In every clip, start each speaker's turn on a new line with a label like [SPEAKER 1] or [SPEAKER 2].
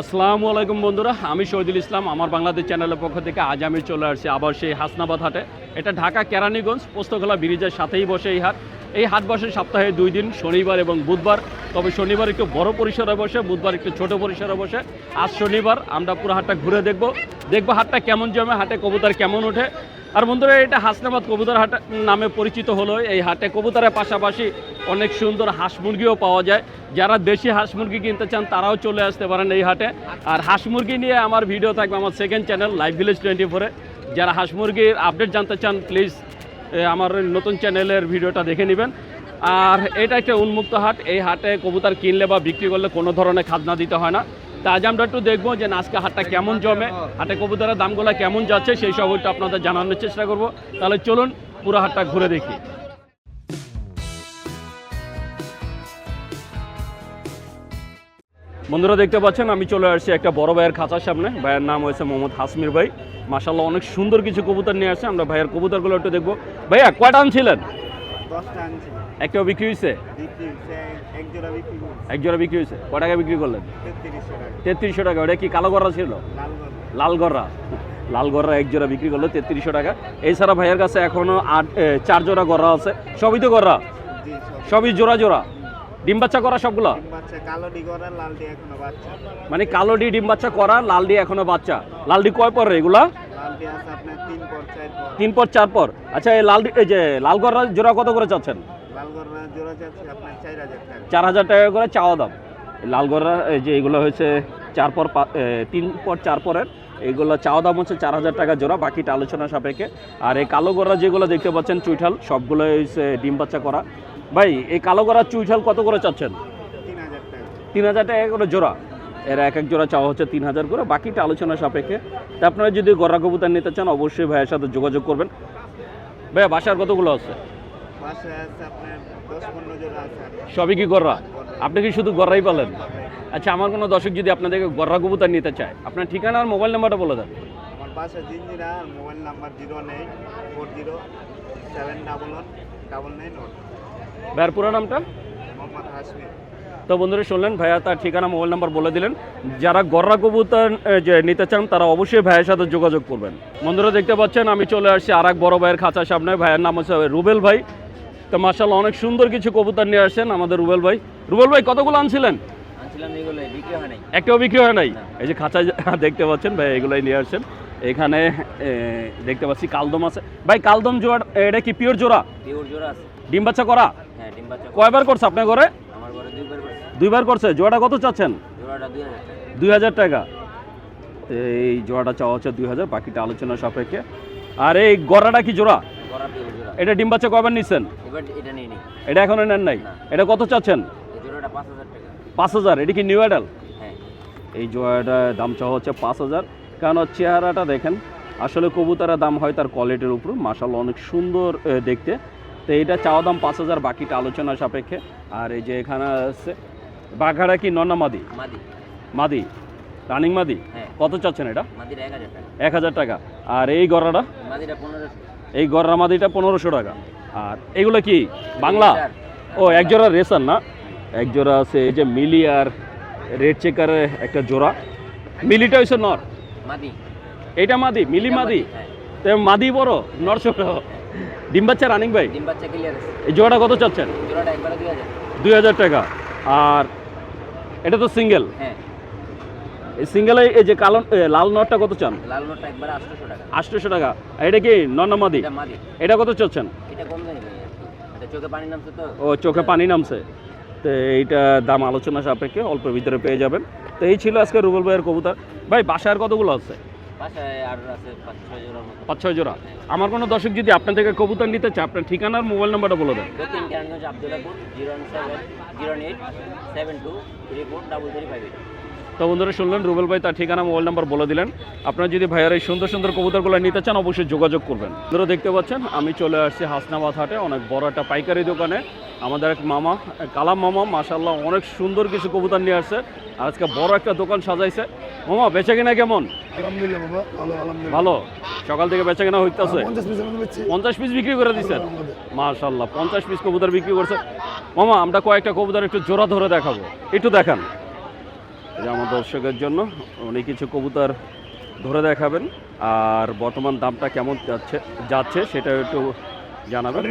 [SPEAKER 1] আসসালামু আলাইকুম বন্ধুরা, আমি শহীদুল ইসলাম, আমার বাংলাদেশ চ্যানেলের পক্ষ থেকে আজ আমি চলে আসছি আবার সেই হাসনাবাদ হাটে। এটা ঢাকা কেরানীগঞ্জ, পোস্তখোলা ব্রিজের সাথেই বসে এই হাট। এই হাট বসে সপ্তাহে দুই দিন, শনিবার এবং বুধবার। তবে শনিবার একটু বড় পরিসরে বসে, বুধবার একটু ছোট পরিসরে বসে। আজ শনিবার, আমরা পুরো হাটটা ঘুরে দেখব। দেখব হাটটা কেমন জমে, হাটে কবুতর কেমন ওঠে। আর বন্ধুরা, এটা হাসনাবাদ কবুতর হাট নামে পরিচিত হলো। এই হাটে কবুতরের পাশাপাশি অনেক সুন্দর হাঁস মুরগিও পাওয়া যায়। যারা দেশি হাঁস মুরগি কিনতে চান, তারাও চলে আসতে পারেন এই হাটে। আর হাঁস মুরগি নিয়ে আমার ভিডিও থাকবে আমার second channel live village twenty ফোরে যারা হাঁস মুরগির আপডেট জানতে চান প্লিজ আমার নতুন চ্যানেলের ভিডিওটা দেখে নেবেন। আর এটা একটা উন্মুক্ত হাট। এই হাটে কবুতর কিনলে বা বিক্রি করলে কোনো ধরনের খাজনা দিতে হয় না। তা আজ আমরা একটু দেখব যে আজকে হাটটা কেমন জমে হাটে কবুতরের দামগুলো কেমন যাচ্ছে সেই সব একটু আপনাদের জানানোর চেষ্টা করব। তাহলে চলুন পুরো হাটটা ঘুরে দেখি। বন্ধুরা দেখতে পাচ্ছেন আমি চলে আসছি একটা বড় ভাইয়ের খাঁচার সামনে। ভাইয়ের নাম হয়েছে মোহাম্মদ হাসমির ভাই। মাসাল্লাহ অনেক সুন্দর কিছু কবুতর নিয়ে আসছে আমরা ভাইয়ের কবুতরগুলো একটু দেখব। ভাইয়া কয়টা আনছিলেন? একটাও বিক্রি হয়েছে
[SPEAKER 2] এক জোড়া বিক্রি
[SPEAKER 1] হয়েছে। কয় টাকা বিক্রি করলেন?
[SPEAKER 2] তেত্রিশশো টাকা।
[SPEAKER 1] ওটা কি কালো গররা ছিল? লাল গররা লাল গররা এক জোড়া বিক্রি করল তেত্রিশশো টাকা। এছাড়া ভাইয়ের কাছে এখনও আট চার জোড়া গররা আছে। সবই তো গররা? সবই জোড়া জোড়া? ডিম বাচ্চা করা সবগুলো? মানে কালো ডি ডিম বাচ্চা করা লাল ডি এখনও বাচ্চা। লাল ডি কয় পর এগুলা?
[SPEAKER 2] তিন পর চার পর।
[SPEAKER 1] আচ্ছা এই লাল ডি- এই যে লাল গররা জোড়া কত করে চাচ্ছেন?
[SPEAKER 2] চার হাজার টাকা।
[SPEAKER 1] করে চাওয়া দাম। এই লাল গররা যে এগুলো হয়েছে চার পর তিন পর চার পরের এগুলো চাওয়া দাম হচ্ছে চার হাজার টাকা জোড়া বাকিটা আলোচনা সাপেক্ষে। আর এই কালো গররা যেগুলো দেখতে পাচ্ছেন চুইঠাল সবগুলো ডিম বাচ্চা করা। ভাই এই কালো গররা চুইঠাল কত করে চাচ্ছেন?
[SPEAKER 2] তিন হাজার টাকা।
[SPEAKER 1] করে জোড়া। এর এক এক জোড়া চাওয়া হচ্ছে তিন হাজার করে বাকিটা আলোচনা সাপেক্ষে। তা আপনারা যদি গররা কবুতর নিতে চান অবশ্যই ভাইয়ের সাথে যোগাযোগ করবেন। ভাইয়া বাসার কতগুলো আছে? সবই কি গররা? আপনি কি শুধু গররাই পালেন আচ্ছা আমার কোনো দর্শক যদি আপনাদেরকে গররা কবুতর নিতে চায় আপনার ঠিকানা আর মোবাইল নাম্বারটা বলে দেন।
[SPEAKER 2] আমার বাসা Jinjira mobile number zero eight four zero seven double one double nine one.
[SPEAKER 1] ভাইয়ার পুরো নামটা?
[SPEAKER 2] মোহাম্মদ হাসমি
[SPEAKER 1] তো বন্ধুরা শুনলেন ভাইয়া তার ঠিকানা মোবাইল নাম্বার বলে দিলেন। যারা গররা কবুতর যে নিতে চান তারা অবশ্যই ভাইয়ের সাথে যোগাযোগ করবেন। বন্ধুরা দেখতে পাচ্ছেন আমি চলে আসছি আর এক বড় ভাইয়ের খাঁচার সামনে। ভাইয়ের নাম হচ্ছে রুবেল ভাই। তো মার্শাল্লাহ অনেক সুন্দর কিছু কবুতর নিয়ে আসেন আমাদের রুবেল ভাই। রুবেল ভাই কতগুলো আনছিলেন? একটাও বিক্রি হয় নাই? এই যে খাঁচায় দেখতে পাচ্ছেন ভাই এগুলাই নিয়ে আসছেন। এখানে দেখতে পাচ্ছি কালদম আছে। ভাই কালদম জোড়া এটা কি পিওর জোড়া?
[SPEAKER 3] পিওর জোড়া আছে।
[SPEAKER 1] ডিম বাচ্চা করা?
[SPEAKER 3] হ্যাঁ ডিম বাচ্চা
[SPEAKER 1] কয়বার করছে আপনার ঘরে?
[SPEAKER 3] আমার ঘরে দুইবার করছে।
[SPEAKER 1] দুইবার করছে। জোড়াটা কত চাচ্ছেন?
[SPEAKER 3] জোড়াটা দুই হাজার টাকা।
[SPEAKER 1] টাকা। এই জোড়াটা চাওয়া হচ্ছে দুই হাজার বাকিটা আলোচনা সাপেক্ষে। আর এই গড়াটা কি জোড়া? এটা ডিম বাচ্চা কয়বার নিচ্ছেন
[SPEAKER 3] এটা
[SPEAKER 1] এখনও নেন নাই? এটা কত চাচ্ছেন?
[SPEAKER 3] পাঁচ হাজার
[SPEAKER 1] এটা কি নিউ অ্যাডাল এই জোড়াটা দাম চাওয়া হচ্ছে পাঁচ হাজার। কারণ চেহারাটা দেখেন আসলে কবুতরের দাম হয় তার কোয়ালিটির উপর। মাসাল অনেক সুন্দর দেখতে। তো এটা চাওয়া দাম পাঁচ হাজার বাকিটা আলোচনা সাপেক্ষে। আর এই যে এখানে আছে বাঘাড়া কি নন্না মাদি?
[SPEAKER 3] মাদি।
[SPEAKER 1] রানিং মাদি?
[SPEAKER 3] হ্যাঁ।
[SPEAKER 1] কত চাচ্ছেন এটা?
[SPEAKER 3] এক হাজার টাকা।
[SPEAKER 1] আর এই গড়াটা? এই গড়রা মাদিটা পনেরোশো টাকা। আর এগুলো কি? বাংলা? ও এক জোড়া রেসার না? এক জোড়া আছে এই যে মিলি আর রেড চেকারের একটা জোড়া। মিলিটা হচ্ছে নর।
[SPEAKER 3] মাদি।
[SPEAKER 1] এইটা মাদি মিলি মাদি
[SPEAKER 3] হ্যাঁ।
[SPEAKER 1] তো মাদি বড় নর ছোট। ডিম বাচ্চা রানিং ভাই?
[SPEAKER 3] ডিম বাচ্চা ক্লিয়ার
[SPEAKER 1] এই জোড়াটা কত চাচ্ছেন?
[SPEAKER 3] জোড়াটা একবারে দুই হাজার।
[SPEAKER 1] টাকা। আর এটা তো সিঙ্গেল
[SPEAKER 3] হ্যাঁ।
[SPEAKER 1] সিঙ্গেলে এই যে কালো লাল নরটা কত চান?
[SPEAKER 3] লাল নোটটা একবারে আটশোশো টাকা।
[SPEAKER 1] আটশোশো টাকা। এটা কি নর না মাদি?
[SPEAKER 3] এটা
[SPEAKER 1] কত চাচ্ছেন?
[SPEAKER 3] এটা কম দামি এটা চোখে পানি নামছে তো।
[SPEAKER 1] ও চোখে পানি নামছে। তো এইটা দাম আলোচনা সাপেক্ষে অল্প ভিতরে পেয়ে যাবেন। তো এই ছিল আজকে রুবেল ভাইয়ের কবুতর। ভাই বাসার কতগুলো আছে?
[SPEAKER 3] পাঁচ ছয়
[SPEAKER 1] জোড়া। আমার কোনো দর্শক যদি আপনার থেকে কবুতর নিতে চায় আপনার ঠিকানার মোবাইল নাম্বারটা বলে দেন।
[SPEAKER 3] Zero seven zero eight seven two three four double three five eight.
[SPEAKER 1] তো বন্ধুরা শুনলেন রুবেল ভাই তার ঠিকানা মোবাইল নাম্বার বলে দিলেন। আপনারা যদি ভাইয়ার এই সুন্দর সুন্দর কবুতরগুলো নিতে চান অবশ্যই যোগাযোগ করবেন। ধরো দেখতে পাচ্ছেন আমি চলে আসছি হাসনাবাদ হাটে অনেক বড় একটা পাইকারি দোকানে। আমাদের এক মামা কালাম মামা মাশাল্লাহ অনেক সুন্দর কিছু কবুতর নিয়ে আসছে। আর আজকে বড় একটা দোকান সাজাইছে। মামা বেচে কিনা কেমন?
[SPEAKER 4] ভালো
[SPEAKER 1] সকাল থেকে বেচা কিনা হইতেছে?
[SPEAKER 4] পঞ্চাশ
[SPEAKER 1] পিস বিক্রি করে দিচ্ছেন মাশাল্লাহ পঞ্চাশ পিস কবুতর বিক্রি করছে। মামা আমরা কয়েকটা কবুতর একটু জোড়া ধরে দেখাবো। একটু দেখান। আমার দর্শকের জন্য উনি কিছু কবুতর ধরে দেখাবেন। আর বর্তমান দামটা কেমন যাচ্ছে যাচ্ছে সেটা একটু জানাবেন।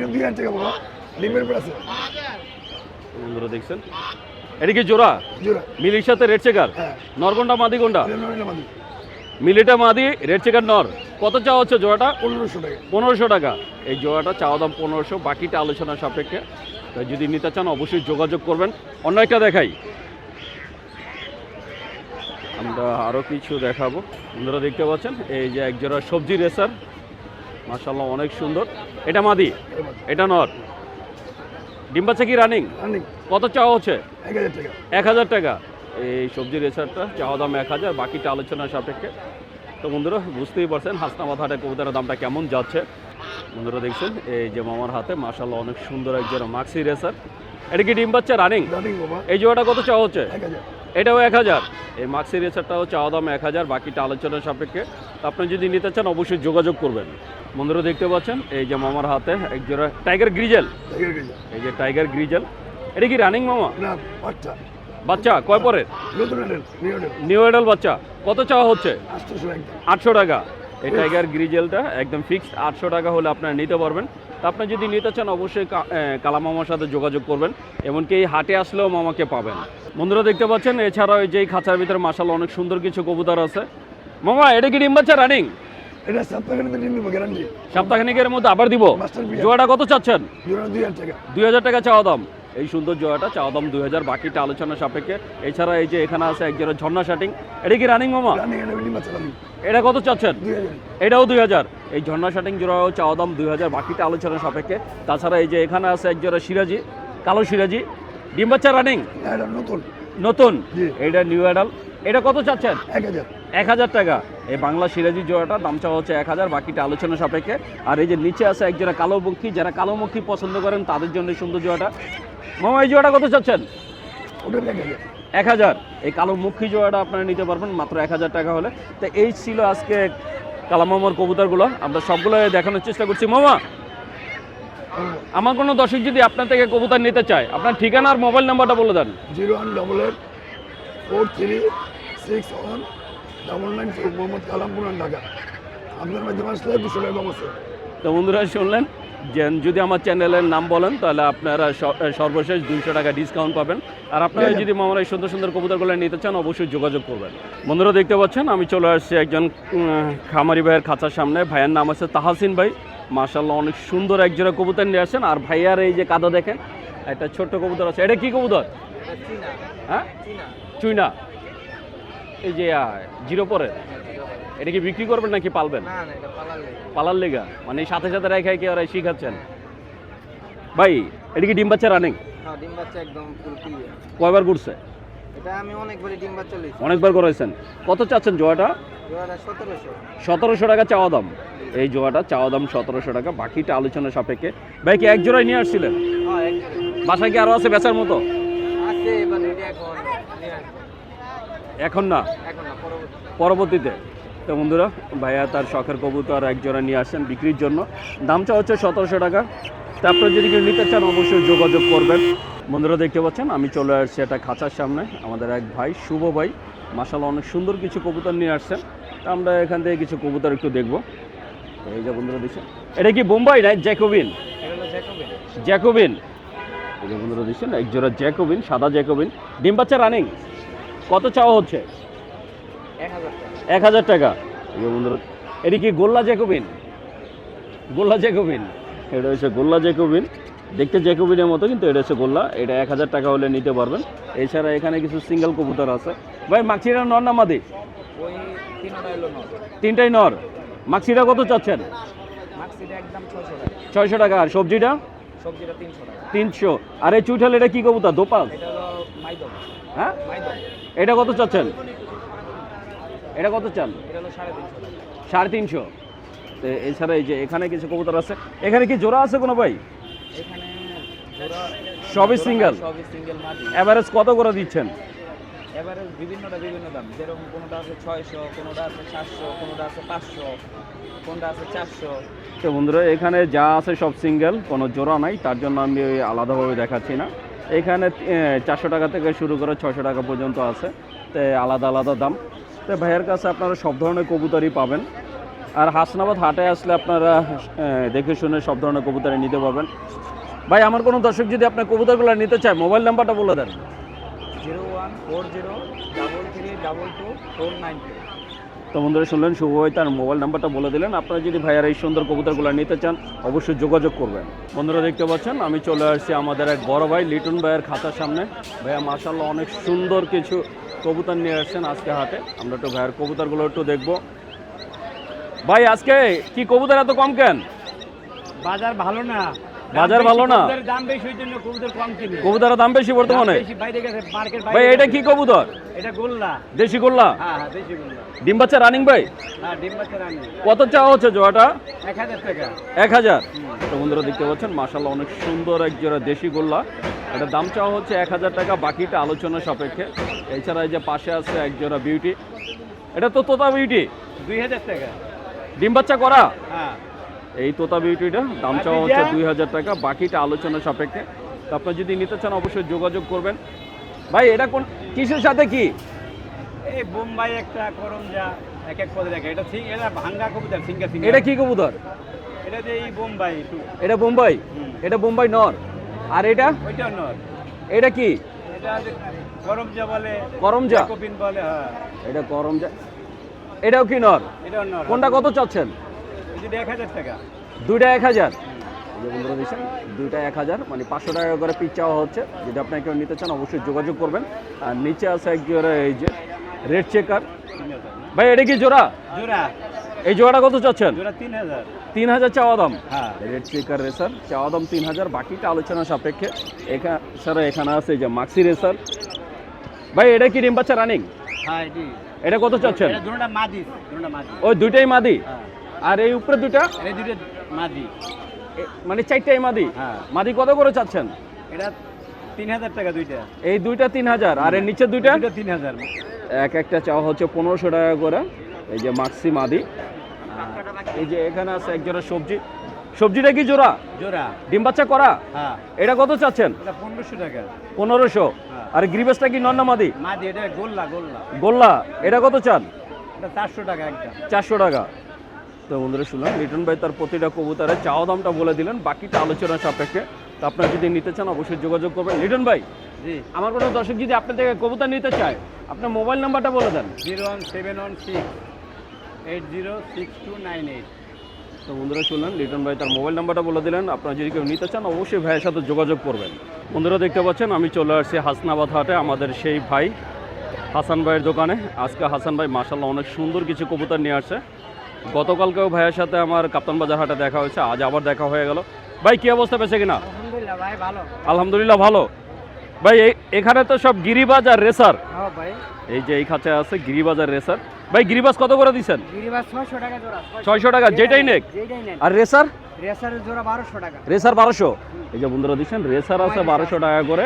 [SPEAKER 1] বন্ধুরা দেখছেন? এটা কি জোড়া? মিলির সাথে রেড চেকার?
[SPEAKER 4] হ্যাঁ।
[SPEAKER 1] নরগন্ডা মাদি কোনটা
[SPEAKER 4] এটা নয় নামাদি
[SPEAKER 1] মিলিটা মাদি রেড চেকার নর। কত চাওয়া হচ্ছে জোড়াটা?
[SPEAKER 4] পনেরোশো টাকা।
[SPEAKER 1] পনেরোশো টাকা। এই জোড়াটা চাওয়া দাম পনেরোশো বাকিটা আলোচনা সাপেক্ষে। যদি নিতে চান অবশ্যই যোগাযোগ করবেন। অন্য একটা দেখাই। আমরা আরও কিছু দেখাবো। বন্ধুরা দেখতে পাচ্ছেন? এই যে একজোড়া সবজি রেসার। মাসাল্লাহ অনেক সুন্দর। এটা মাদি? এটা নর? ডিম বাচ্চা কি রানিং? কত চাওয়া হচ্ছে?
[SPEAKER 4] এক হাজার টাকা।
[SPEAKER 1] এক হাজার টাকা। এই সবজি রেসারটা চাওয়া দাম এক হাজার বাকিটা আলোচনা সাপেক্ষে। তো বন্ধুরা বুঝতেই পারছেন হাসনাবাদ হাটে কবুতরের দামটা কেমন যাচ্ছে? বন্ধুরা দেখছেন এই যে মামার হাতে মাসাল্লাহ অনেক সুন্দর একজন মাক্সি রেসার এটা কি ডিম বাচ্চা রানিং এই জোড়াটা কত চাওয়া হচ্ছে? এটাও এক হাজার। এই মাক্সি রেসারটাও চাওয়া দাম এক হাজার বাকিটা আলোচনা সাপেক্ষে। আপনি যদি নিতে চান অবশ্যই যোগাযোগ করবেন। বন্ধুরা দেখতে পাচ্ছেন এই যে মামার হাতে এক জোড়া টাইগার গ্রিজেল এই যে টাইগার গ্রিজেল এটা কি রানিং মামা?
[SPEAKER 4] বাচ্চা।
[SPEAKER 1] কয়
[SPEAKER 4] পরে নিউ এডাল
[SPEAKER 1] বাচ্চা। কত চাওয়া হচ্ছে? আটশো টাকা। এই টাইগার গ্রিজেলটা একদম ফিক্সড আটশো টাকা হলে আপনারা নিতে পারবেন। তা আপনি যদি নিতে চান অবশ্যই কালা মামার সাথে যোগাযোগ করবেন এমনকি এই হাটে আসলেও মামাকে পাবেন। বন্ধুরা দেখতে পাচ্ছেন এছাড়াও যে খাঁচার ভিতরে মাসাল অনেক সুন্দর কিছু কবুতর আছে। মামা এটা কি ডিম বাচ্চা রানিং?
[SPEAKER 4] এটা
[SPEAKER 1] সপ্তাহখানিকের মধ্যে আবার দিব? জোয়াটা কত চাচ্ছেন?
[SPEAKER 4] দুই হাজার টাকা
[SPEAKER 1] চাওয়া দাম। এই সুন্দর জোয়াটা চাওয়া দাম দুই হাজার বাকিটা আলোচনা সাপেক্ষে। এছাড়া এই যে এখানে আছে এক জোড়া ঝর্ণা শাটিং এটা কি রানিং মামা?
[SPEAKER 4] এটা
[SPEAKER 1] এটা কত চাচ্ছেন? এটাও দুই হাজার এই ঝর্ণা শাটিং জোড়াও চাওয়া দাম দুই হাজার বাকিটা আলোচনা সাপেক্ষে। তাছাড়া এই যে এখানে আছে এক জোড়া সিরাজি কালো সিরাজি। ডিম বাচ্চা রানিং
[SPEAKER 4] এটা নতুন।
[SPEAKER 1] নতুন?
[SPEAKER 4] জি।
[SPEAKER 1] এইটা নিউ অ্যাডাল এটা কত চাচ্ছেন?
[SPEAKER 4] এক হাজার।
[SPEAKER 1] এক হাজার টাকা। এই বাংলা সিরাজি জোড়াটা দাম চাওয়া হচ্ছে এক হাজার বাকিটা আলোচনা সাপেক্ষে। আর এই যে নিচে আছে এক জোড়া কালো মুখী যারা কালো মুখী পছন্দ করেন তাদের জন্য এই সুন্দর জোড়াটা। মামা এই জোড়াটা কত চাচ্ছেন?
[SPEAKER 4] এক হাজার।
[SPEAKER 1] এই কালো মুখী জোড়াটা আপনারা নিতে পারবেন মাত্র এক হাজার টাকা হলে। তো এই ছিল আজকে কালামামার কবুতরগুলো। আমরা সবগুলো দেখানোর চেষ্টা করছি। মামা আমার কোনো দর্শক যদি আপনার থেকে কবুতর নিতে চায় আপনার ঠিকানা আর মোবাইল নাম্বারটা বলে দেন।
[SPEAKER 4] Zero one double eight four three six one double nine Mohammad Kalam পুরান ঢাকা। আপনার মাধ্যমে আসলে দুশো টাকা অবশ্যই।
[SPEAKER 1] তো বন্ধুরা শুনলেন? যদি আমার চ্যানেলের নাম বলেন তাহলে আপনারা স- সর্বশেষ দুইশো টাকা ডিসকাউন্ট পাবেন। আর আপনারা যদি মামার এই সুন্দর সুন্দর কবুতরগুলো নিতে চান অবশ্যই যোগাযোগ করবেন। বন্ধুরা দেখতে পাচ্ছেন আমি চলে আসছি একজন খামারি ভাইয়ের খাঁচার সামনে। ভাইয়ের নাম আছে তাহাসিন ভাই। মার্শাল্লাহ অনেক সুন্দর একজোড়া কবুতর নিয়ে আসেন। আর ভাইয়ার এই যে কাদা দেখেন একটা ছোট্ট কবুতর আছে। এটা কি কবুতর? হ্যাঁ? চুইনা এই যে জিরো পরে এটা কি বিক্রি করবেন নাকি পালবেন? পালার লেগা। মানে সাথে সাথে রেখায় কি ওরা শিখাচ্ছেন? ভাই এটা কি ডিম বাচ্চা রানিং
[SPEAKER 3] হ্যাঁ ডিম বাচ্চা একদম
[SPEAKER 1] কয়বার ঘুরছে?
[SPEAKER 3] এটা আমি অনেকবারই ডিম বাচ্চা লইছি।
[SPEAKER 1] অনেকবার করেছেন কত চাচ্ছেন জোয়াটা?
[SPEAKER 3] সতেরোশো।
[SPEAKER 1] টাকা চাওয়া দাম। এই জোয়াটা চাওয়া দাম সতেরোশো টাকা। বাকিটা আলোচনা সাপেক্ষে। ভাই কি এক জোড়ায় নিয়ে আসছিলেন?
[SPEAKER 3] হ্যাঁ
[SPEAKER 1] বাসায় কি আরও আছে বেচার মতো?
[SPEAKER 3] এখন
[SPEAKER 1] না? পরবর্তীতে। তো বন্ধুরা ভাইয়া তার শখের কবুতর এক জোড়া নিয়ে আসেন বিক্রির জন্য। দামটা হচ্ছে সতেরোশো টাকা। তারপরে যদি কেউ নিতে চান অবশ্যই যোগাযোগ করবেন। বন্ধুরা দেখতে পাচ্ছেন আমি চলে আসছি একটা খাঁচার সামনে। আমাদের এক ভাই শুভ ভাই মাসাল অনেক সুন্দর কিছু কবুতর নিয়ে আসছেন। তা আমরা এখান থেকে কিছু কবুতর একটু দেখব। এই যে বন্ধুরা দেখছেন? এটা কি বোম্বাই না জ্যাকোবিন?
[SPEAKER 3] জ্যাকোবিন।
[SPEAKER 1] এই যে বন্ধুরা দেখছেন? এক জোড়া জ্যাকোবিন সাদা জ্যাকোবিন। ডিম বাচ্চা রানিং কত চাওয়া হচ্ছে?
[SPEAKER 3] এক হাজার
[SPEAKER 1] এক হাজার টাকা। এই এটি কি গোল্লা জ্যাকোবিন? গোল্লা জ্যাকোবিন। এটা হচ্ছে গোল্লা জ্যাকোবিন। দেখতে জ্যাকোবিনের মতো কিন্তু এটা হচ্ছে গোল্লা। এটা এক হাজার টাকা হলে নিতে পারবেন। এছাড়া এখানে কিছু সিঙ্গেল কবুতর আছে। ভাই মাক্সিটা নর না মাদি? তিনটাই নর। মাক্সিটা কত চাচ্ছেন? ছয়শো টাকা। আর সবজিটা?
[SPEAKER 3] সবজিটা তিনশো
[SPEAKER 1] আর এই চুইঠাল এটা কি কবুতর? দোপাল? হ্যাঁ? এটা কত চাচ্ছেন? এটা কত চান?
[SPEAKER 3] সাড়ে তিনশো
[SPEAKER 1] তো এছাড়া এই যে এখানে কিছু কবুতর আছে? এখানে কি জোড়া আছে কোনো ভাই? সবই
[SPEAKER 3] সিঙ্গেল
[SPEAKER 1] অ্যাভারেজ কত করে দিচ্ছেন?
[SPEAKER 3] এবারে বিভিন্নটা বিভিন্ন দাম। যেরকম কোনোটা আছে ছয়শো কোনোটা আছে সাতশো কোনোটা আছে পাঁচশো কোনটা আছে চারশো।
[SPEAKER 1] তো বন্ধুরা এখানে যা আছে সব সিঙ্গেল কোনো জোড়া নাই তার জন্য আমি আলাদাভাবে দেখাচ্ছি না। এখানে চারশো টাকা থেকে শুরু করে ছশো টাকা পর্যন্ত আছে। তে আলাদা আলাদা দাম। তো ভাইয়ের কাছে আপনারা সব ধরনের কবুতরই পাবেন। আর হাসনাবাদ হাটে আসলে আপনারা দেখে শুনে সব ধরনের কবুতরই নিতে পারবেন। ভাই আমার কোনো দর্শক যদি আপনার কবুতরগুলো নিতে চায় মোবাইল নাম্বারটা বলে দেন।
[SPEAKER 3] Zero one four zero double three double two four nine
[SPEAKER 1] তো বন্ধুরা শুনলেন শুভ ভাই তার মোবাইল নাম্বারটা বলে দিলেন। আপনারা যদি ভাইয়ার এই সুন্দর কবুতরগুলো নিতে চান অবশ্যই যোগাযোগ করবেন। বন্ধুরা দেখতে পাচ্ছেন আমি চলে আসছি আমাদের এক বড় ভাই লিটন ভাইয়ের খাতার সামনে। ভাইয়া মার্শাল্লাহ অনেক সুন্দর কিছু কবুতর নিয়ে আসছেন আজকে হাতে। আমরা একটু ভাইয়ের কবুতরগুলো একটু দেখব। ভাই, আজকে কি কবুতর এত কম কেন?
[SPEAKER 5] বাজার ভালো না।
[SPEAKER 1] বাজার ভালো না?
[SPEAKER 5] দাম বেশি ওই জন্য কবুতর কম কিনে।
[SPEAKER 1] কবুতরের দাম বেশি বর্তমানে?
[SPEAKER 5] বাইরে গেছে মার্কেট
[SPEAKER 1] ভাই এটা কি কবুতর?
[SPEAKER 5] এটা গোল্লা।
[SPEAKER 1] দেশি গোল্লা?
[SPEAKER 5] হ্যাঁ হ্যাঁ গোল্লা।
[SPEAKER 1] ডিম বাচ্চা রানিং ভাই?
[SPEAKER 5] হ্যাঁ ডিম বাচ্চা রানি
[SPEAKER 1] কত চাওয়া হচ্ছে জোয়াটা
[SPEAKER 5] এক হাজার টাকা।
[SPEAKER 1] তো বন্ধুরা দেখতে পাচ্ছেন মাসাল্লাহ অনেক সুন্দর এক জোড়া দেশি গোল্লা। এটা দাম চাওয়া হচ্ছে এক হাজার টাকা বাকিটা আলোচনা সাপেক্ষে। এছাড়া এই যে পাশে আছে এক জোড়া বিউটি এটা তো তোতা বিউটি
[SPEAKER 5] দুই হাজার টাকা।
[SPEAKER 1] ডিম বাচ্চা করা?
[SPEAKER 5] হ্যাঁ।
[SPEAKER 1] এই তোতা বিউটিটা দাম চাওয়া হচ্ছে দুই হাজার টাকা বাকিটা আলোচনা সাপেক্ষে। তো আপনার যদি নিতে চান অবশ্যই যোগাযোগ করবেন। ভাই এটা কোন কিসের সাথে কি?
[SPEAKER 5] এই বোম্বাই একটা করম যা এক এক পদে দেখে। এটা সিং এটা ভাঙ্গা কবুতর সিঙ্গা সিঙ্গা।
[SPEAKER 1] এটা কি কবুতর?
[SPEAKER 5] এটা যে এই বোম্বাই
[SPEAKER 1] এটা বোম্বাই? এটা বোম্বাই নর। আর এটা?
[SPEAKER 5] ওইটা নর।
[SPEAKER 1] এটা কি?
[SPEAKER 5] এটা যে করম যা বলে
[SPEAKER 1] করমজা
[SPEAKER 5] কপিন বলে হ্যাঁ।
[SPEAKER 1] এটা করমজা এটাও কি নর?
[SPEAKER 5] এটা নর।
[SPEAKER 1] কোনটা কত চাচ্ছেন? দুইটা এক হাজার? যে বন্ধুরা দেখছেন দুইটা এক হাজার মানে পাঁচশো টাকা করে পিস চাওয়া হচ্ছে। যদি আপনার কেউ নিতে চান অবশ্যই যোগাযোগ করবেন। আর নিচে আছে এক এই যে রেড চেকার ভাই এটা কি জোড়া?
[SPEAKER 5] জোড়া।
[SPEAKER 1] এই জোড়াটা কত চাচ্ছেন?
[SPEAKER 5] তিন হাজার।
[SPEAKER 1] চাওয়া দাম?
[SPEAKER 5] হ্যাঁ।
[SPEAKER 1] রেড চেকার রেসার চাওয়া দাম তিন হাজার বাকিটা আলোচনা সাপেক্ষে। এখানে স্যার এখানে আছে এই যে মাক্সি রেসার ভাই এটা কি ডিম বাচ্চা রানিং
[SPEAKER 5] হ্যাঁ এটা।
[SPEAKER 1] কত চাচ্ছেন? ওই দুইটাই মাদি?
[SPEAKER 5] হ্যাঁ।
[SPEAKER 1] আর এই উপরে দুইটা?
[SPEAKER 5] এই দুটো মাদি।
[SPEAKER 1] মানে চারটাই মাদি?
[SPEAKER 5] হ্যাঁ।
[SPEAKER 1] মাদি কত করে চাচ্ছেন?
[SPEAKER 5] এটা তিন হাজার টাকা দুইটা।
[SPEAKER 1] এই দুইটা তিন হাজার আর এর নিচে দুইটা?
[SPEAKER 5] দুটো তিন হাজার
[SPEAKER 1] এক একটা চাওয়া হচ্ছে পনেরোশো টাকা করে এই যে মাক্সি মাদি। এই যে এখানে আছে এক জোড়া সবজি। সবজিটা কি জোড়া?
[SPEAKER 5] জোড়া।
[SPEAKER 1] ডিম বাচ্চা করা?
[SPEAKER 5] হ্যাঁ।
[SPEAKER 1] এটা কত চাচ্ছেন?
[SPEAKER 5] এটা পনেরোশো টাকা।
[SPEAKER 1] পনেরোশো।
[SPEAKER 5] হ্যাঁ।
[SPEAKER 1] আর গ্রিবেসটা কি নন্না মাদি?
[SPEAKER 5] মাদি এটা গোল্লা গোল্লা।
[SPEAKER 1] গোল্লা। এটা কত চান?
[SPEAKER 5] চারশো টাকা একটা।
[SPEAKER 1] চারশো টাকা। তো বন্ধুরা শুনলাম। লিটন ভাই তার প্রতিটা কবুতরে চাওয়া দামটা বলে দিলেন বাকিটা আলোচনা সাপেক্ষে। তো আপনারা যদি নিতে চান অবশ্যই যোগাযোগ করবেন। লিটন ভাই
[SPEAKER 5] জি।
[SPEAKER 1] আমার কোনো দর্শক যদি আপনার থেকে কবুতর নিতে চায় আপনার মোবাইল নাম্বারটা বলে দেন।
[SPEAKER 5] Zero one seven one six eight zero six two nine eight.
[SPEAKER 1] তো বন্ধুরা শুনলেন লিটন ভাই তার মোবাইল নাম্বারটা বলে দিলেন। আপনারা যদি কেউ নিতে চান অবশ্যই ভাইয়ের সাথে যোগাযোগ করবেন। বন্ধুরা দেখতে পাচ্ছেন আমি চলে আসছি হাসনাবাদ হাটে আমাদের সেই ভাই হাসান ভাইয়ের দোকানে। আজকে হাসান ভাই মাসাল্লাহ অনেক সুন্দর কিছু কবুতর নিয়ে আসছে। গতকালকেও ভাইয়ের সাথে আমার কাপ্তান বাজার হাটে দেখা হয়েছে আজ আবার দেখা হয়ে গেল। ভাই কি অবস্থা পেয়েছে কিনা?
[SPEAKER 5] আলহামদুলিল্লাহ ভাই ভালো।
[SPEAKER 1] আলহামদুলিল্লাহ ভালো। ভাই এখানে তো সব গিরিবাজ আর রেসার।
[SPEAKER 5] হ্যাঁ
[SPEAKER 1] এই যে এই খাঁচে আছে গিরিবাজ আর রেসার। ভাই গিরিবাজ কত করে দিচ্ছেন
[SPEAKER 5] ছয়শো টাকা
[SPEAKER 1] যেটাই নেক। আর রেসার?
[SPEAKER 5] বারোশো
[SPEAKER 1] রেসার বারোশো। এই যে বন্ধুরা দিচ্ছেন রেসার আছে বারোশো টাকা করে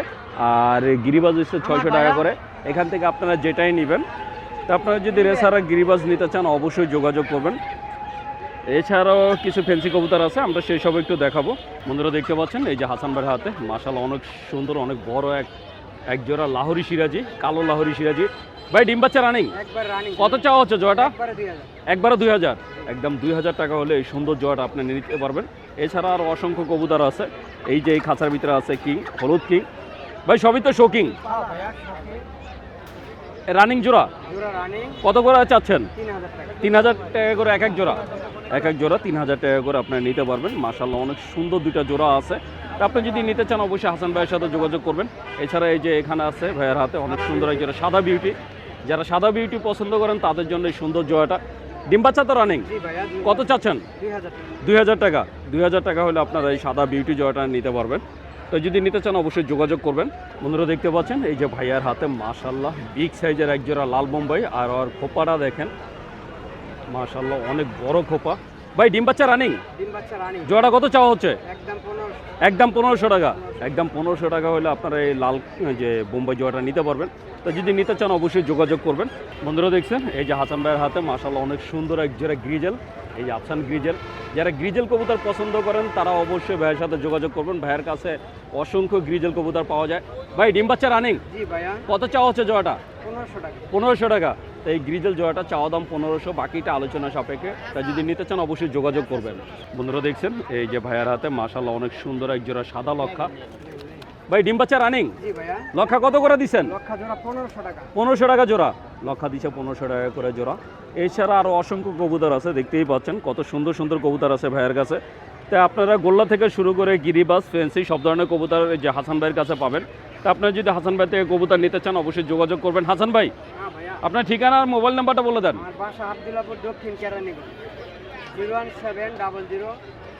[SPEAKER 1] আর গিরিবাজ হচ্ছে ছয়শো টাকা করে। এখান থেকে আপনারা যেটাই নেবেন তো আপনারা যদি রেসারা গিরিবাজ নিতে চান অবশ্যই যোগাযোগ করবেন। এছাড়াও কিছু ফেন্সি কবুতর আছে আমরা সেই সব একটু দেখাবো। বন্ধুরা দেখতে পাচ্ছেন এই যে হাসান ভাইয়ের হাতে। মাসাল অনেক সুন্দর অনেক বড় এক এক জোড়া লাহোরি সিরাজি কালো লাহোরি সিরাজি। ভাই ডিম বাচ্চা রানিং? কত চাওয়া হচ্ছে জোড়াটা
[SPEAKER 5] একবারে দুই হাজার।
[SPEAKER 1] একদম দুই হাজার টাকা হলে এই সুন্দর জোয়াটা আপনি নিতে পারবেন। এছাড়া আর অসংখ্য কবুতর আছে। এই যে এই খাঁচার ভিতরে আছে কিং হলুদ কিং। ভাই সবই তো শোকিং রানিং জোড়া? কত করে চাচ্ছেন?
[SPEAKER 5] তিন হাজার টাকা।
[SPEAKER 1] করে এক এক জোড়া? এক এক জোড়া তিন হাজার টাকা করে আপনারা নিতে পারবেন। মাসাল্লাহ অনেক সুন্দর দুইটা জোড়া আছে। আপনি যদি নিতে চান অবশ্যই হাসান ভাইয়ের সাথে যোগাযোগ করবেন। এছাড়া এই যে এখানে আছে ভাইয়ের হাতে অনেক সুন্দর এক জোড়া সাদা বিউটি যারা সাদা বিউটি পছন্দ করেন তাদের জন্য এই সুন্দর জোড়াটা। ডিম বাচ্চা তো রানিং কত চাচ্ছেন?
[SPEAKER 5] দুই হাজার টাকা।
[SPEAKER 1] দুই হাজার টাকা। হলে আপনারা এই সাদা বিউটি জয়টা নিতে পারবেন। তো যদি নিতে চান, অবশ্যই যোগাযোগ করবেন। বন্ধুরা দেখতে পাচ্ছেন, এই যে ভাইয়ার হাতে মাশাল্লাহ বিগ সাইজের একজোড়া লাল বোম্বাই, আর ওর খোপাটা দেখেন। মাশাল্লাহ অনেক বড় খোপা। ভাই ডিম বাচ্চা রানিং জোড়াটা কত চাওয়া হচ্ছে?
[SPEAKER 5] একদম
[SPEAKER 1] পনেরোশো। টাকা। একদম পনেরোশো টাকা হলে আপনারা এই লাল যে বোম্বাই জোয়াটা নিতে পারবেন। তো যদি নিতে চান অবশ্যই যোগাযোগ করবেন। বন্ধুরা দেখছেন এই যে হাসান ভাইয়ের হাতে মাসাল্লাহ অনেক সুন্দর এক জোড়া গ্রিজেল এই যে আফসান গ্রিজেল যারা গ্রিজেল কবুতর পছন্দ করেন তারা অবশ্যই ভাইয়ের সাথে যোগাযোগ করবেন। ভাইয়ের কাছে অসংখ্য গ্রিজেল কবুতর পাওয়া যায়। ভাই ডিম বাচ্চা রানিং কত চাওয়া হচ্ছে জোয়াটা
[SPEAKER 5] পনেরোশো টাকা।
[SPEAKER 1] পনেরোশো টাকা। তো এই গ্রিজেল জোয়াটা চাওয়া দাম পনেরোশো বাকিটা আলোচনা সাপেক্ষে। তা যদি নিতে চান অবশ্যই যোগাযোগ করবেন। বন্ধুরা দেখছেন এই যে ভাইয়ার হাতে মাসাল্লাহ অনেক সুন্দর এক জোড়া সাদা লক্ষা। ভাই ডিম বাচ্চা রানিং লক্ষা কত করে দিচ্ছেন?
[SPEAKER 5] পনেরোশো টাকা।
[SPEAKER 1] জোড়া। লক্ষা দিচ্ছে পনেরোশো টাকা করে জোড়া। এছাড়া আরও অসংখ্য কবুতর আছে দেখতেই পাচ্ছেন কত সুন্দর সুন্দর কবুতর আছে ভাইয়ের কাছে। তো আপনারা গোল্লা থেকে শুরু করে গিরিবাস ফেন্সি সব ধরনের কবুতর যে হাসান ভাইয়ের কাছে পাবেন। তা আপনারা যদি হাসান ভাই থেকে কবুতর নিতে চান অবশ্যই যোগাযোগ করবেন। হাসান ভাই আপনার ঠিকানা আর মোবাইল নাম্বারটা বলে দেন।
[SPEAKER 5] আমার বাসা আবদুল্লাপুর দক্ষিণ Keraniganj. Zero one seven double zero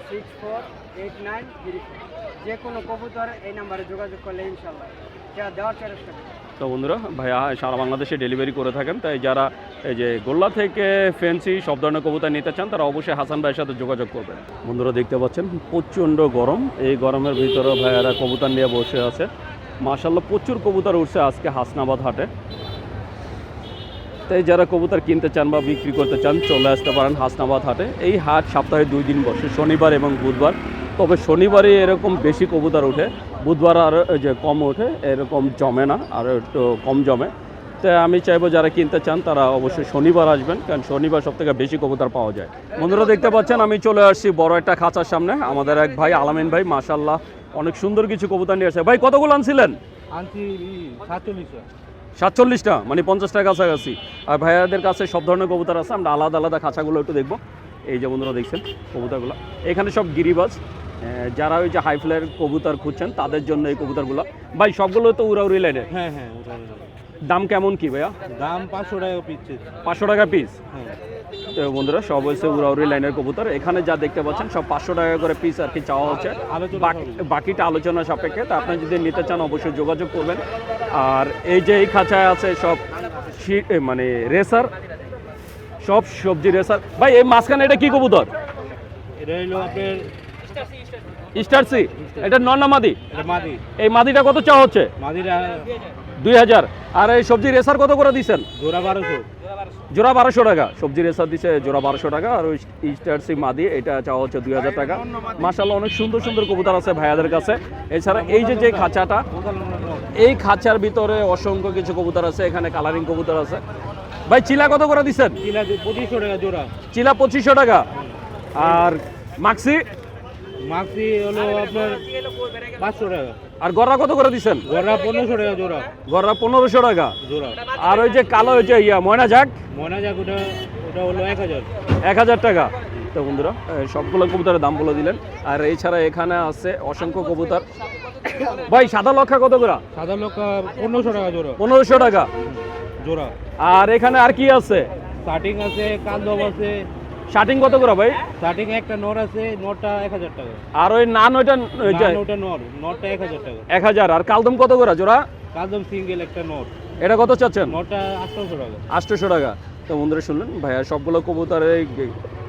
[SPEAKER 5] six four eight nine three যে কোনো কবুতর এই নাম্বারে যোগাযোগ করলে ইনশাল্লাহ দেওয়ার চেষ্টা
[SPEAKER 1] তো বন্ধুরা ভাইয়া সারা বাংলাদেশে ডেলিভারি করে থাকেন তাই যারা এই যে গোল্লা থেকে ফেন্সি সব ধরনের কবুতর নিতে চান তারা অবশ্যই হাসান ভাইয়ের সাথে যোগাযোগ করবেন। বন্ধুরা দেখতে পাচ্ছেন প্রচণ্ড গরম। এই গরমের ভিতরে ভাইয়ারা কবুতর নিয়ে বসে আছে। মার্শাল্লাহ প্রচুর কবুতর উঠছে আজকে হাসনাবাদ হাটে। তাই যারা কবুতর কিনতে চান বা বিক্রি করতে চান, চলে আসতে পারেন হাসনাবাদ হাটে। এই হাট সপ্তাহে দুই দিন বসে, শনিবার এবং বুধবার। তবে শনিবারে এরকম বেশি কবুতর ওঠে। বুধবার আর যে কম ওঠে, এরকম জমে না, আর একটু কম জমে। তাই আমি চাইব যারা কিনতে চান, তারা অবশ্যই শনিবার আসবেন, কারণ শনিবার সব থেকে বেশি কবুতর পাওয়া যায়। বন্ধুরা দেখতে পাচ্ছেন, আমি চলে আসছি বড় একটা খাঁচার সামনে। আমাদের এক ভাই, আলামিন ভাই মাশাল্লাহ অনেক সুন্দর কিছু কবুতর নিয়ে আসে। ভাই, কতগুলো আনছিলেন?
[SPEAKER 5] আনছি সাতচল্লিশশো
[SPEAKER 1] সাতচল্লিশটা মানে পঞ্চাশটা কাছাকাছি। আর ভাইয়াদের কাছে সব ধরনের কবুতর আছে আমরা আলাদা আলাদা খাঁচাগুলো একটু দেখব। এই যে বন্ধুরা দেখছেন কবুতরগুলো। এখানে সব গিরিবাজ যারা ওই যে হাই ফ্লাইয়ের কবুতর খুঁজছেন তাদের জন্য এই কবুতরগুলো। ভাই সবগুলো তো উড়াউড়ি লাইনের
[SPEAKER 5] হ্যাঁ হ্যাঁ
[SPEAKER 1] দাম কেমন কি ভাইয়া?
[SPEAKER 5] দাম পাঁচশো টাকা পিস
[SPEAKER 1] পাঁচশো টাকা পিস
[SPEAKER 5] হ্যাঁ।
[SPEAKER 1] তো বন্ধুরা সব হচ্ছে উড়াউড়ি লাইনের কবুতর। এখানে যা দেখতে পাচ্ছেন সব পাঁচশো টাকা করে পিস আর কি চাওয়া হচ্ছে। বাকিটা আলোচনা সাপেক্ষে। তা আপনি যদি নিতে চান অবশ্যই যোগাযোগ করবেন। আর এই যে এই খাঁচায় আছে সব মানে রেসার সব সবজি রেসার। ভাই এই মাঝখানে এটা কি কবুতর?
[SPEAKER 5] এটা হলো আপনার
[SPEAKER 1] এটা নন না মাদি? এই মাদিটা কত চাওয়া হচ্ছে?
[SPEAKER 5] মাদিরা
[SPEAKER 1] দুই হাজার। আর এই সবজি রেসার কত করে দিচ্ছেন
[SPEAKER 5] জোড়া বারোশো।
[SPEAKER 1] জোড়া বারোশো টাকা। সবজি রেসার দিচ্ছে জোড়া বারোশো টাকা আর ওই স্টার সি মাদি এটা চাওয়া হচ্ছে দুই হাজার টাকা। মাসাল্লাহ অনেক সুন্দর সুন্দর কবুতর আছে ভাইয়াদের কাছে। এছাড়া এই যে যে খাঁচাটা এই খাঁচার ভিতরে অসংখ্য কিছু কবুতর আছে এখানে কালারিং কবুতর আছে। ভাই চিলা কত করে দিচ্ছেন
[SPEAKER 5] পঁচিশশো টাকা জোড়া।
[SPEAKER 1] চিলা পঁচিশশো টাকা। আর মাক্সি?
[SPEAKER 5] মাক্সি হলো আপনার পাঁচশো টাকা।
[SPEAKER 1] আর গররা কত করে দিচ্ছেন
[SPEAKER 5] গড়া পনেরোশো টাকা জোড়া।
[SPEAKER 1] গররা পনেরোশো টাকা।
[SPEAKER 5] জোড়া।
[SPEAKER 1] আর ওই যে কালো ওই যে ইয়া ময়না যাক।
[SPEAKER 5] ময়না যাক ওটা ওটা হলো এক হাজার।
[SPEAKER 1] এক হাজার টাকা। তো বন্ধুরা সবগুলো কবুতরের দাম বলে দিলেন। আর এছাড়া এখানে আছে অসংখ্য কবুতর। ভাই সাদা লক্ষা কত করে?
[SPEAKER 5] সাদা লোক পনেরোশো টাকা জোড়া।
[SPEAKER 1] পনেরোশো টাকা।
[SPEAKER 5] জোড়া।
[SPEAKER 1] আর এখানে আর কি আছে?
[SPEAKER 5] স্টার্টিং আছে কান্দব আছে
[SPEAKER 1] শার্টিং কত করে ভাই?
[SPEAKER 5] স্টার্টিং একটা নর আছে নরটা এক হাজার টাকা।
[SPEAKER 1] আর ওই নান ওইটা ওই
[SPEAKER 5] নান নর নরটা এক হাজার টাকা।
[SPEAKER 1] এক হাজার। আর কালদম কত করে জোড়া?
[SPEAKER 5] কান্দম সিঙ্গেল একটা নর
[SPEAKER 1] এটা কত চাচ্ছেন?
[SPEAKER 5] নরটা আটশোশো টাকা।
[SPEAKER 1] আটশোশো টাকা। তো বন্ধুরা শুনলেন ভাইয়া সবগুলো কবুতরের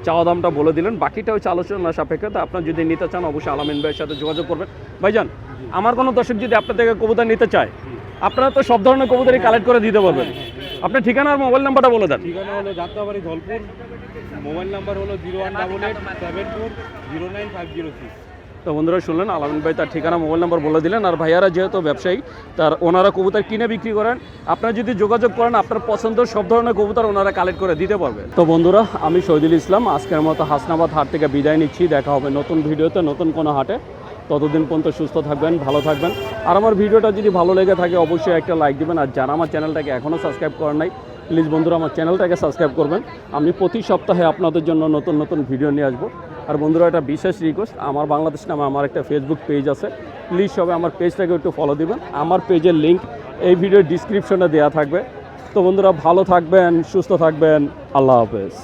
[SPEAKER 1] চাওয়া দামটা বলে দিলেন। বাকিটা হচ্ছে আলোচনা সাপেক্ষে। তো আপনার যদি নিতে চান অবশ্যই আলামিন ভাইয়ের সাথে যোগাযোগ করবেন। ভাইজান আমার কোনো দর্শক যদি আপনার থেকে কবুতর নিতে চায় আপনারা তো সব ধরনের কবুতরই কালেক্ট করে দিতে পারবেন। আপনার ঠিকানা আর মোবাইল নাম্বারটা বলে দেন।
[SPEAKER 5] ঠিকানা হলো যাত্রাবাড়ি ধলপুর মোবাইল নাম্বার হলো zero one double eight seven four zero nine five zero six.
[SPEAKER 1] তো বন্ধুরা শুনলেন আলামিন ভাই তার ঠিকানা মোবাইল নাম্বার বলে দিলেন আর ভাইয়ারা যেহেতু ব্যবসায়ী তার ওনারা কবুতর কিনে বিক্রি করেন। আপনারা যদি যোগাযোগ করেন আপনার পছন্দের সব ধরনের কবুতর ওনারা কালেক্ট করে দিতে পারবে। তো বন্ধুরা আমি শহীদুল ইসলাম আজকের মতো হাসনাবাদ হাট থেকে বিদায় নিচ্ছি। দেখা হবে নতুন ভিডিওতে নতুন কোনো হাটে। ততদিন পর্যন্ত সুস্থ থাকবেন ভালো থাকবেন। আর আমার ভিডিওটা যদি ভালো লেগে থাকে অবশ্যই একটা লাইক দিবেন। আর যারা আমার চ্যানেলটাকে এখনও সাবস্ক্রাইব করেন নাই প্লিজ বন্ধুরা আমার চ্যানেলটাকে সাবস্ক্রাইব করবেন। আমি প্রতি সপ্তাহে আপনাদের জন্য নতুন নতুন ভিডিও নিয়ে আসব। আর বন্ধুরা একটা বিশেষ রিকোয়েস্ট আমার বাংলাদেশ নামে আমার একটা ফেসবুক পেজ আছে। প্লিজ সবাই আমার পেজটাকে একটু ফলো দিবেন। আমার পেজের লিঙ্ক এই ভিডিওর ডিসক্রিপশনে দেওয়া থাকবে। তো বন্ধুরা, ভালো থাকবেন, সুস্থ থাকবেন। আল্লাহ হাফেজ।